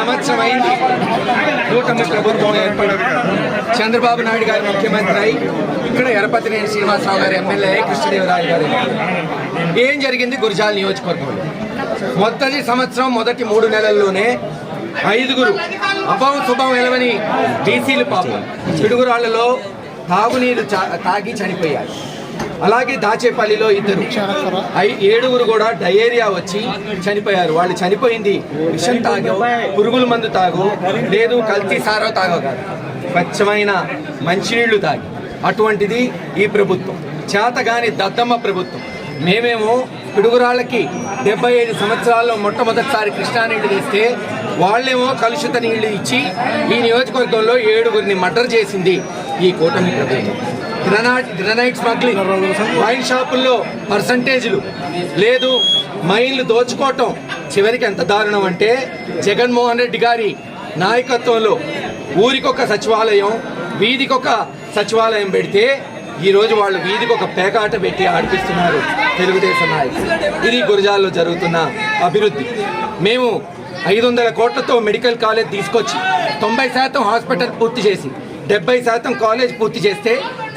సంవత్సరం అయింది కూటమి ప్రభుత్వం ఏర్పడి చంద్రబాబు నాయుడు గారు ముఖ్యమంత్రి అయి ఇక్కడ ఎరపతినేని శ్రీనివాసరావు గారు ఎమ్మెల్యే కృష్ణదేవరాయ గారు ఏం జరిగింది? గురిజాల నియోజకవర్గంలో. మొదటి సంవత్సరం మొదటి మూడు నెలల్లోనే ఐదుగురు అభం శుభం ఎలవని డీసీలు పాపం. పిడుగురాళ్ళలో తాగునీరు చా- తాగి చనిపోయారు. అలాగే దాచేపల్లిలో ఇద్దరు. ఐ- ఏడుగురు కూడా డయేరియా వచ్చి చనిపోయారు. వాళ్ళు చనిపోయింది. విషం తాగో పురుగుల మందు తాగు లేదు కల్తీ సారో తాగో కాదు. స్వచ్ఛమైన మంచినీళ్ళు తాగి. అటువంటిది ఈ ప్రభుత్వం. చేతగాని దద్దమ్మ ప్రభుత్వం. మేమేమో పిడుగురాళ్ళకి డెబ్బై ఐదు సంవత్సరాల్లో మొట్టమొదటిసారి కృష్ణానీళ్ళు తీస్తే వాళ్ళేమో కలుషిత నీళ్ళు ఇచ్చి ఈ నియోజకవర్గంలో ఏడుగురిని మర్డర్ చేసింది ఈ కూటమి ప్రభుత్వం. Granite granite smuggling. వైన్ షాపుల్లో పర్సంటేజ్లు. లేదు మైన్లు దోచుకోవటం. చివరికి ఎంత దారుణం అంటే జగన్మోహన్ రెడ్డి గారి నాయకత్వంలో ఊరికొక సచివాలయం వీధికొక సచివాలయం పెడితే ఈరోజు వాళ్ళు వీధికి ఒక పేకాట పెట్టి ఆడిపిస్తున్నారు తెలుగుదేశం నాయకులు. ఇది గురజాల్లో జరుగుతున్న అభివృద్ధి. మేము ఐదు వందల కోట్లతో మెడికల్ కాలేజ్ తీసుకొచ్చి తొంభై శాతం హాస్పిటల్ పూర్తి చేసి డెబ్బై శాతం కాలేజ్ పూర్తి చేస్తే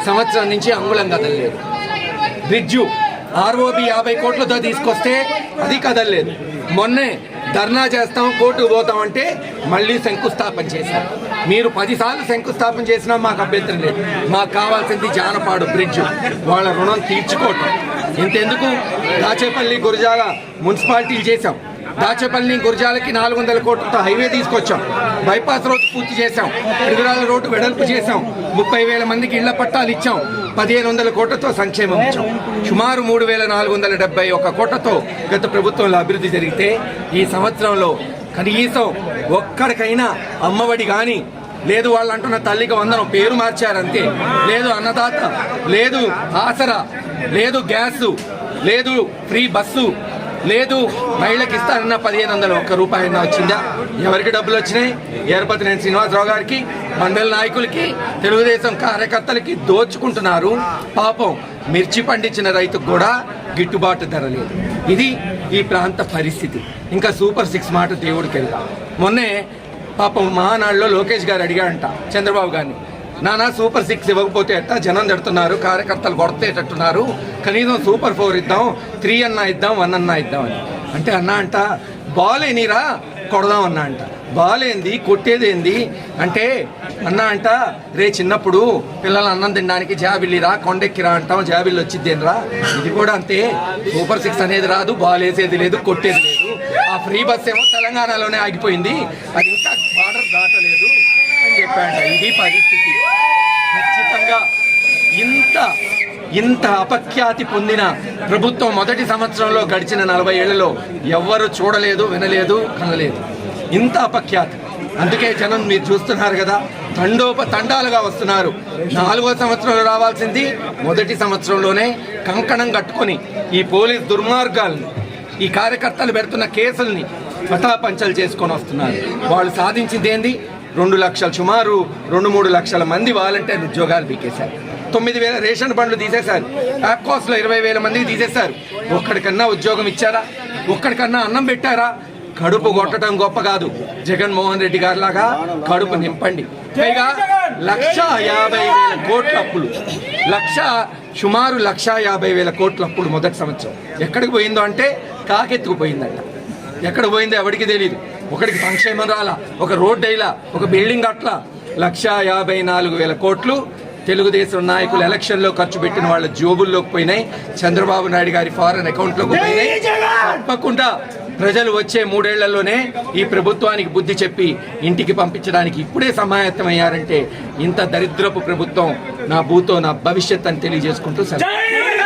సంవత్సరం నుంచి అంగుళం కదలలేదు బ్రిడ్జు ఆర్ఓబి యాభై కోట్లతో తీసుకొస్తే అది కదలలేదు. మొన్నే ధర్నా చేస్తాం కోర్టుకు పోతాం అంటే మళ్ళీ శంకుస్థాపన చేశారు మీరు పదిసార్లు శంకుస్థాపన చేసినా మాకు అభ్యంతరం లేదు. మాకు కావాల్సింది జానపాడు బ్రిడ్జ్. వాళ్ళ రుణం తీర్చుకోవటం. ఇంతెందుకు? దాచేపల్లి గురజాల మున్సిపాలిటీలు చేశాం. దాచేపల్లి గురజాలకి నాలుగు వందల కోట్లతో హైవే తీసుకొచ్చాం. బైపాస్ రోడ్డు పూర్తి చేశాం. ఎదురాల రోడ్డు వెడల్పు చేశాం. ముప్పై వేల మందికి ఇళ్ళ పట్టాలు ఇచ్చాం. పదిహేను వందల కోట్లతో సంక్షేమం ఇచ్చాం. సుమారు మూడు వేల నాలుగు వందల డెబ్బై ఒక కోట్లతో గత ప్రభుత్వంలో అభివృద్ధి జరిగితే ఈ సంవత్సరంలో కనీసం ఒక్కడికైనా అమ్మఒడి కానీ లేదు వాళ్ళు అంటున్న తల్లికి వందనం పేరు మార్చారంతే. లేదు అన్నదాత లేదు ఆసరా లేదు గ్యాసు లేదు ఫ్రీ బస్సు లేదు మహిళకి ఇస్తానన్న పదిహేను వందల ఒక్క రూపాయి వచ్చిందా? ఎవరికి డబ్బులు వచ్చినాయి? ఏర్పతి నేను శ్రీనివాసరావు గారికి మండల నాయకులకి తెలుగుదేశం కార్యకర్తలకి దోచుకుంటున్నారు. పాపం మిర్చి పండించిన రైతుకు కూడా గిట్టుబాటు ధర లేదు. ఇది ఈ ప్రాంత పరిస్థితి. ఇంకా సూపర్ సిక్స్ మాట దేవుడికి వెళ్దాం. మొన్నే పాపం మహానాడులో లోకేష్ గారు అడిగాడంట చంద్రబాబు గారిని నానా సూపర్ సిక్స్ ఇవ్వకపోతే ఎట్టా జనం తిడుతున్నారు కార్యకర్తలు కొడతేటట్టున్నారు. కనీసం సూపర్ ఫోర్ ఇద్దాం త్రీ అన్నా ఇద్దాం వన్ అన్నా ఇద్దాం అని. అంటే అన్నా అంట బాగాలేనిరా కొడదాం అన్నా అంట. బాగాలేంది కొట్టేదేంది అంటే అన్నా అంట రే చిన్నప్పుడు పిల్లలు అన్నం తినడానికి జాబిల్లిరా కొండెక్కిరా అంటాం జాబిల్లు వచ్చిద్దేనరా ఇది కూడా అంతే. సూపర్ సిక్స్ అనేది రాదు బాలేసేది లేదు కొట్టేది లేదు. ఆ ఫ్రీ బస్ ఏమో తెలంగాణలోనే ఆగిపోయింది. అది ఇంకా బార్డర్ దాటలేదు. చెప్పాడ ఇది పరిస్థితి. ఖచ్చితంగా ఇంత ఇంత అపఖ్యాతి పొందిన ప్రభుత్వం మొదటి సంవత్సరంలో గడిచిన నలభై ఏళ్ళలో ఎవ్వరు చూడలేదు వినలేదు కనలేదు. ఇంత అపఖ్యాతి. అందుకే జనం మీరు చూస్తున్నారు కదా తండోప తండాలుగా వస్తున్నారు. నాలుగో సంవత్సరంలో రావాల్సింది మొదటి సంవత్సరంలోనే కంకణం కట్టుకొని ఈ పోలీస్ దుర్మార్గాల్ని ఈ కార్యకర్తలు పెడుతున్న కేసుల్ని పటాపంచలు చేసుకొని వస్తున్నారు. వాళ్ళు సాధించింది ఏంది? రెండు లక్షల సుమారు రెండు మూడు లక్షల మంది వాలంటీర్ ఉద్యోగాలు పీకేశారు తొమ్మిది వేల రేషన్ బండ్లు తీసేశారు. యాప్కాస్లో ఇరవై వేల మందికి తీసేశారు. ఒక్కడికన్నా ఉద్యోగం ఇచ్చారా? ఒక్కడికన్నా అన్నం పెట్టారా? కడుపు కొట్టడం గొప్ప కాదు. జగన్మోహన్ రెడ్డి గారి లాగా కడుపు నింపండి. పైగా లక్ష యాభై వేల కోట్ల అప్పులు. లక్ష సుమారు లక్ష యాభై వేల కోట్ల అప్పులు మొదటి సంవత్సరం. ఎక్కడికి పోయిందో అంటే కాకెత్తుకు పోయిందంట. ఎక్కడ పోయిందో ఎవరికి తెలియదు ఒకడికి సంక్షేమం రాలా ఒక రోడ్డు అయిలా ఒక బిల్డింగ్ అట్లా లక్ష యాభై నాలుగు వేల కోట్లు తెలుగుదేశం నాయకులు ఎలక్షన్లో ఖర్చు పెట్టిన వాళ్ళ జోబుల్లోకి పోయినాయి. చంద్రబాబు నాయుడు గారి ఫారెన్ అకౌంట్లోకి పోయినాయి. తప్పకుండా ప్రజలు వచ్చే మూడేళ్ళలోనే ఈ ప్రభుత్వానికి బుద్ధి చెప్పి ఇంటికి పంపించడానికి ఇప్పుడే సమాయత్తమయ్యారంటే ఇంత దరిద్రపు ప్రభుత్వం నా భూతో నా భవిష్యత్ అని తెలియజేసుకుంటూ సెలవు.